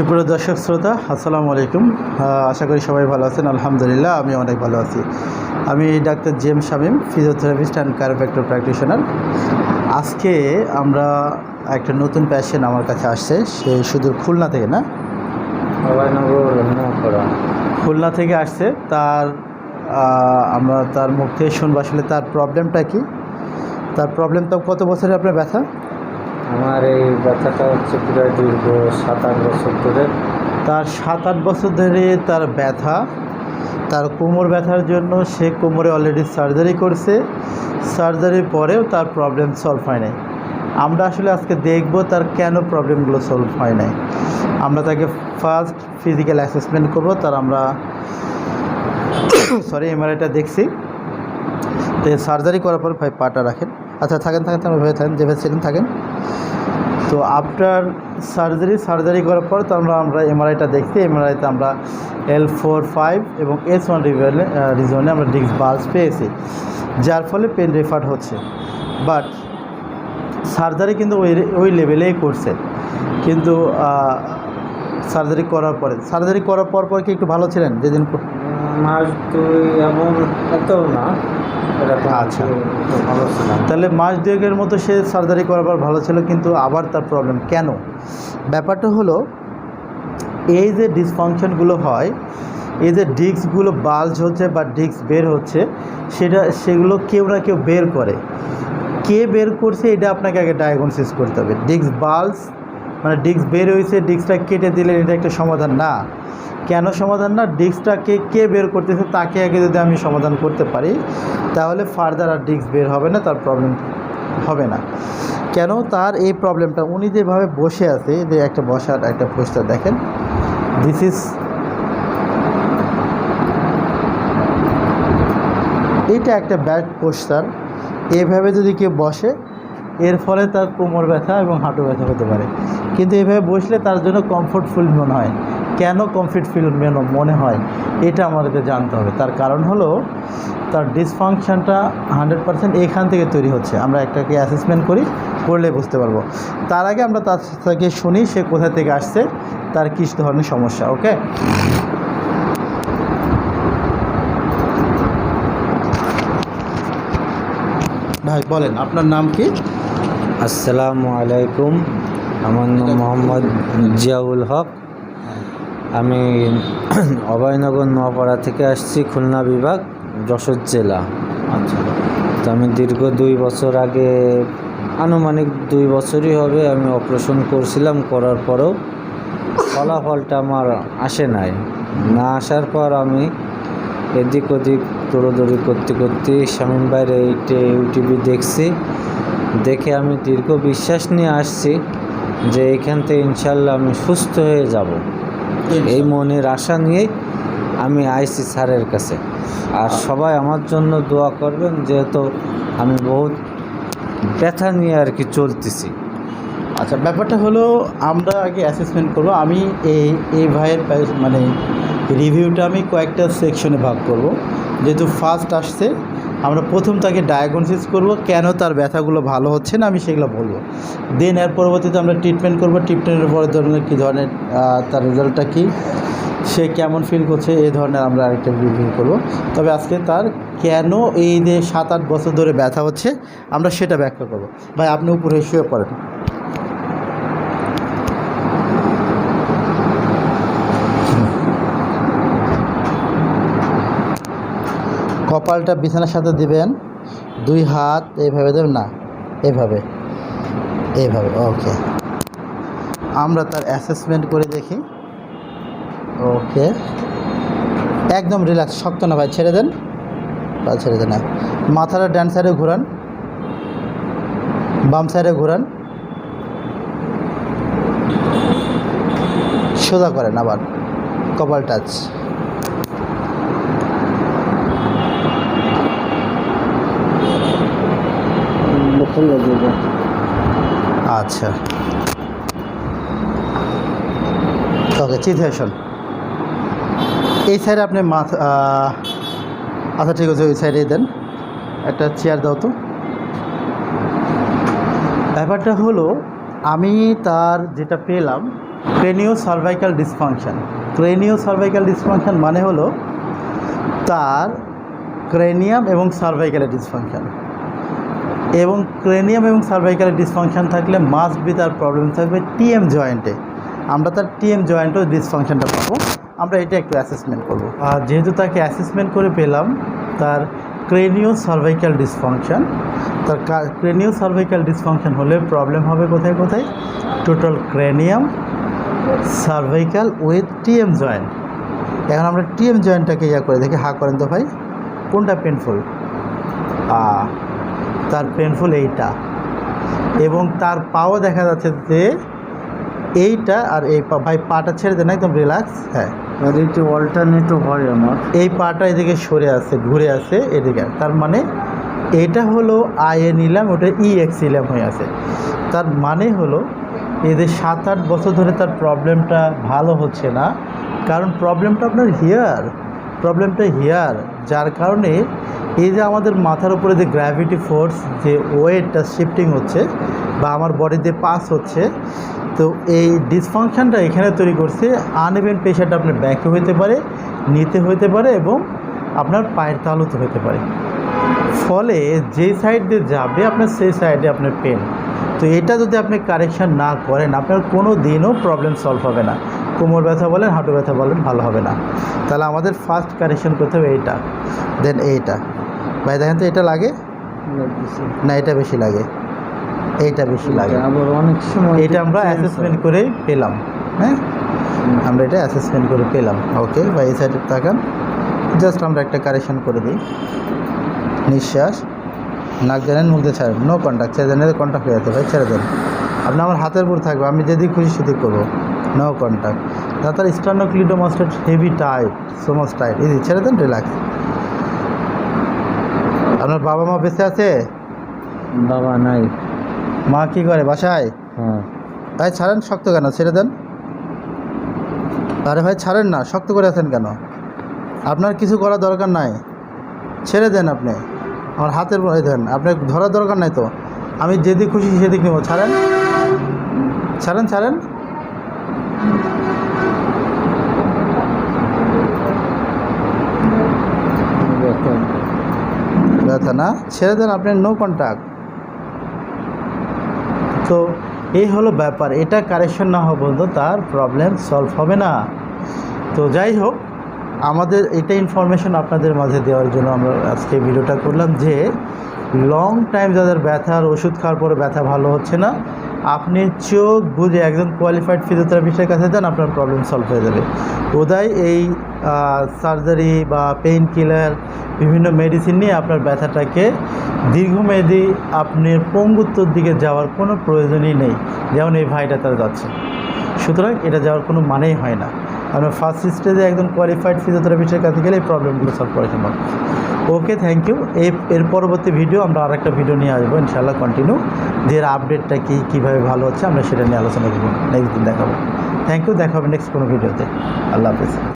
সুপ্রিয় দর্শক শ্রোতা, আসসালামু আলাইকুম। আশা করি সবাই ভালো আছেন। আলহামদুলিল্লাহ আমি অনেক ভালো আছি। আমি doctor G M Shamim physiotherapist and chiropractor practitioner আজকে আমরা একটা নতুন প্যাশেন্ট আমার কাছে আসছে। সে শুধু খুলনা থেকে না, খুলনা থেকে আসছে। তার আমরা তার মুখ থেকে শুনব আসলে তার প্রবলেমটা কি। তার প্রবলেম তো কত বছরের আপনার ব্যথা? আমার এই ব্যথাটা হচ্ছে প্রায় দীর্ঘ সাত আট বছর ধরে। তার সাত আট বছর ধরে তার ব্যথা, তার কোমর ব্যথার জন্য সে কোমরে অলরেডি সার্জারি করছে। সার্জারির পরেও তার প্রবলেম সলভ হয় নাই। আমরা আসলে আজকে দেখব তার কেন প্রবলেমগুলো সলভ হয় নাই। আমরা তাকে ফার্স্ট ফিজিক্যাল অ্যাসেসমেন্ট করব, তার আমরা সরি এমআরআইটা দেখছি। তো সার্জারি করার পর ভাই পাটা রাখেন। আচ্ছা থাকেন থাকেন থাকেন, ভাই থাকেন যেভাবে ছিলেন, থাকেন। তো আফটার সার্জারি সার্জারি করার পর তো আমরা আমরা এমআরআইটা দেখছি। এমআরআইতে আমরা এল ফোর ফাইভ এবং এস ওয়ান রিজনে আমরা ডিস্ক বাল্স পেয়েছি, যার ফলে পেন রেফার হচ্ছে। বাট সার্জারি কিন্তু ওই ওই লেভেলেই করছে। কিন্তু সার্জারি করার পরে সার্জারি করার পর পর কি একটু ভালো ছিলেন? যেদিন মাস দুই এমন এতও না। আচ্ছা। তাহলে মাস দুয়েকের মতো সে সার্জারি করার পর ভালো ছিল কিন্তু আবার তার প্রবলেম কেন? ব্যাপারটা হলো এই যে ডিসফাংশনগুলো হয় এই যে ডিস্কগুলো বাল্জ হচ্ছে বা ডিস্ক বের হচ্ছে সেটা সেগুলো কেউ না কেউ বের করে। কে বের করছে এটা আপনাকে আগে ডায়াগনোসিস করতে হবে। ডিস্ক বাল্জ মানে ডিস্ক বের হয়েছে, ডিস্কটা কেটে দিলে এটা একটা সমাধান। না, কেন সমাধান না? ডিস্কটাকে কে বের করতেছে তাকে আগে যদি আমি সমাধান করতে পারি, তাহলে ফার্দার আর ডিস্ক বের হবে না, তার প্রবলেম হবে না। কেন? তার এই প্রবলেমটা উনি যেভাবে বসে আছে, যে একটা বসার, একটা পোস্টার দেখেন। দিস ইজ এটা একটা ব্যাড পোস্টার এভাবে যদি কেউ বসে, এর ফলে তার কোমর ব্যথা এবং হাঁটু ব্যথা হতে পারে। কিন্তু এভাবে বসলে তার জন্য কমফোর্টফুল মনে হয়। কেন কমফোর্টফুল মনে হয়? এটা আমাদেরকে জানতে হবে। তার কারণ হলো, তার ডিসফাংশনটা হান্ড্রেড পার্সেন্ট এখান থেকে তৈরি হচ্ছে। আমরা একটাকে অ্যাসেসমেন্ট করি, করলে বুঝতে পারব। তার আগে আমরা তার থেকে শুনি সে কোথা থেকে আসছে, তার কী ধরনের সমস্যা, ওকে? ভাই, বলেন, আপনার নাম কি? আসসালামু আলাইকুম। আমার নাম মোহাম্মদ জিয়াউল হক। আমি অভয়নগর নোয়াপাড়া থেকে আসছি খুলনা বিভাগ যশোর জেলা। আচ্ছা। তো আমি দীর্ঘ দুই বছর আগে আনুমানিক দুই বছরই হবে আমি অপারেশন করছিলাম করার পরেও ফলাফলটা আমার আসে নাই। না আসার পর আমি এদিক ওদিক দৌড়োদৌড়ি করতে করতে শামীম বাইরে এইটে ইউটিউবে দেখছি। দেখে আমি দীর্ঘ বিশ্বাস নিয়ে আসছি। যে এখান থেকে ইনশাল্লাহ আমি সুস্থ হয়ে যাব। এই মনের আশা নিয়েই আমি আইসি স্যারের কাছে। আর সবাই আমার জন্য দোয়া করবেন যেহেতু আমি বহুত ব্যথা নিয়ে আর কি চলতেছি। আচ্ছা ব্যাপারটা হলো আমরা আগে অ্যাসেসমেন্ট করব। আমি এই এই ভাইয়ের মানে রিভিউটা আমি কয়েকটা সেকশনে ভাগ করব। যেহেতু ফার্স্ট আসছে আমরা প্রথম তাকে ডায়াগনোসিস করব, কেন তার ব্যথাগুলো ভালো হচ্ছে না আমি সেগুলো বলব। দেন এর পরবর্তীতে আমরা ট্রিটমেন্ট করব ট্রিটমেন্টের পরে ধরনের কী ধরনের তার রেজাল্টটা কী, সে কেমন ফিল করছে, এই ধরনের আমরা আরেকটা রিভিউ করব। তবে আজকে তার কেন এই যে সাত আট বছর ধরে ব্যথা হচ্ছে, আমরা সেটা ব্যাখ্যা করব। ভাই, আপনি উপরে শুয়ে পড়েন। কপালটা বিছানার সাথে দিবেন। দুই হাত, এইভাবে দেবেন? না, এইভাবে। এইভাবে, ওকে। আমরা তার অ্যাসেসমেন্ট করে দেখি। ওকে। একদম রিল্যাক্স শক্ত না ভাই, ছেড়ে দেন। পা ছেড়ে দেন মাথাটা ডান সাইডে ঘোরান। বাম সাইডে ঘোরান। সোজা করেন আবার। কপাল টাচ আচ্ছা। ওকে চিন্তা শোন এই সাইডে আপনি মাথা আচ্ছা ঠিক আছে, ওই সাইডে দেন। একটা চেয়ার দাও তো। ব্যাপারটা হলো, আমি তার যেটা পেলাম cranio cervical dysfunction cranio cervical dysfunction মানে হলো, তার ক্রেনিয়াম এবং সার্ভাইকালের ডিসফাংশন এবং ক্রেনিয়াম এবং সার্ভাইকালের ডিসফাংশন থাকলে মাস্ট বি তার প্রবলেম থাকবে টিএম জয়েন্টে। আমরা তার টিএম জয়েন্টেও ডিসফাংশনটা পাবো। আমরা এটা একটু অ্যাসেসমেন্ট করব। আর যেহেতু তাকে অ্যাসেসমেন্ট করে পেলাম, তার ক্রেনিও সার্ভাইকাল ডিসফাংশন, তার ক্রেনিও সার্ভাইকাল ডিসফাংশন হলে প্রবলেম হবে কোথায় কোথায়? Total cranium cervical with TM joint. এখন আমরা টিএম জয়েন্টটাকে ইয়া করে দেখি, হা করেন তো ভাই, কোনটা পেনফুল আ তার পেনফুল এইটা। এবং তার পাও দেখা যাচ্ছে যে এইটা আর এই পা ভাই পাটা ছেড়ে দেন একদম রিল্যাক্স হ্যাঁ। আর একটু অল্টারনেটও হয় আমার। এই পাটা এদিকে সরে আছে ঘুরে আছে এদিকে। তার মানে এটা হলো আইএ নিলাম ওটা ই এক্স নিলাম হয়ে আছে। তার মানে হলো এদের সাত আট বছর ধরে তার প্রবলেমটা ভালো হচ্ছে না কারণ প্রবলেমটা আপনার হিয়ার প্রবলেমটা হিয়ার যার কারণে এই যে আমাদের মাথার উপরে যে গ্র্যাভিটি ফোর্স যে ওয়েটটা শিফটিং হচ্ছে বা আমার বডিতে পাস হচ্ছে, তো এই ডিসফাংশনটা এখানে তৈরি করছে আনইভেন প্রেশারটা আপনার ব্যাকে হইতে পারে নিতে হইতে পারে এবং আপনার পায়ের তালুতে হতে পারে। ফলে যেই সাইড দিয়ে যাবে, আপনার সেই সাইডে আপনার পেন তো এটা যদি আপনি কারেকশান না করেন, আপনার কোনো দিনও প্রবলেম সলভ হবে না। কোমর ব্যথা বলেন, হাঁটু ব্যথা বলেন, ভালো হবে না। তাহলে আমাদের ফার্স্ট কারেকশন করতে হবে এইটা দেন এইটা। ভাই দেখেন তো এটা লাগে? না এটা বেশি লাগে। এইটা বেশি লাগে। আবার অনেক সময় এটা আমরা অ্যাসেসমেন্ট করে পেলাম হ্যাঁ? আমরা এটা অ্যাসেসমেন্ট করে পেলাম। ওকে বা এই সাইডে তাকান। জাস্ট আমরা একটা কারেকশন করে দিই। নিঃশ্বাস। নাক জানেন মুখ দিয়ে ছাড়েন। নো কন্ট্যাক্ট ছেড়ে দেন কন্ট্যাক্ট হয়ে যাচ্ছে ভাই ছেড়ে দেন। আপনি আমার হাতের উপর থাকবে আমি যেদিক খুশি সেদিক করব। নো কন্ট্যাক্ট না তার sternocleidomastoid heavy tight so much tight এই ছেড়ে দেন রিল্যাক্স আপনার বাবা মা বেঁচে আছে? বাবা নাই। মা কী করে বাসায়? হ্যাঁ। ভাই ছাড়েন শক্ত কেন? ছেড়ে দেন। আরে ভাই ছাড়েন না শক্ত করে আছেন কেন? আপনার কিছু করার দরকার নাই। ছেড়ে দেন আপনি। আমার হাতের এই দেন। আপনার ধরার দরকার নাই তো। আমি যেদিক খুশি সেদিক নেব। ছাড়েন। ছাড়েন ছাড়েন ব্যথা। ব্যথা না? ছেড়ে দেন আপনি নো কন্ট্যাক্ট তো এই হলো ব্যাপার, এটা কারেকশন না হওয়া পর্যন্ত তার প্রবলেম সলভ হবে না। তো যাই হোক, আমাদের এটা ইনফরমেশন আপনাদের মাঝে দেওয়ার জন্য আমরা আজকে ভিডিওটা করলাম যে লং টাইম যাদের ব্যথার ওষুধ খাওয়ার পরে ব্যথা ভালো হচ্ছে না আপনি চোখ বুঝে একজন কোয়ালিফাইড ফিজিওথেরাপিস্টের কাছে যান, আপনার প্রবলেম সলভ হয়ে যাবে। ওদাই এই সার্জারি বা পেইন কিলার বিভিন্ন মেডিসিন নিয়ে আপনার ব্যথাটাকে দীর্ঘমেয়াদী আপনি পঙ্গুত্বর দিকে যাওয়ার কোনো প্রয়োজনই নেই। যেমন এই ভাইটা তারা যাচ্ছে। সুতরাং এটা যাওয়ার কোনো মানেই হয় না। আপনার ফার্স্ট স্টেজে একদম কোয়ালিফাইড ফিজিওথেরাপিস্টের কাছে গেলে এই প্রবলেমগুলো সলভ করা সম্ভব। ওকে থ্যাংক ইউ এই এর পরবর্তী ভিডিও আমরা আরেকটা ভিডিও নিয়ে আসব ইনশাল্লাহ কন্টিনিউ যে আপডেটটা কী, কীভাবে ভালো হচ্ছে, আমরা সেটা নিয়ে আলোচনা করব। নেক্সট দিন দেখাবো। থ্যাংক ইউ দেখা হবে নেক্সট কোনো ভিডিওতে আল্লাহ হাফিজ।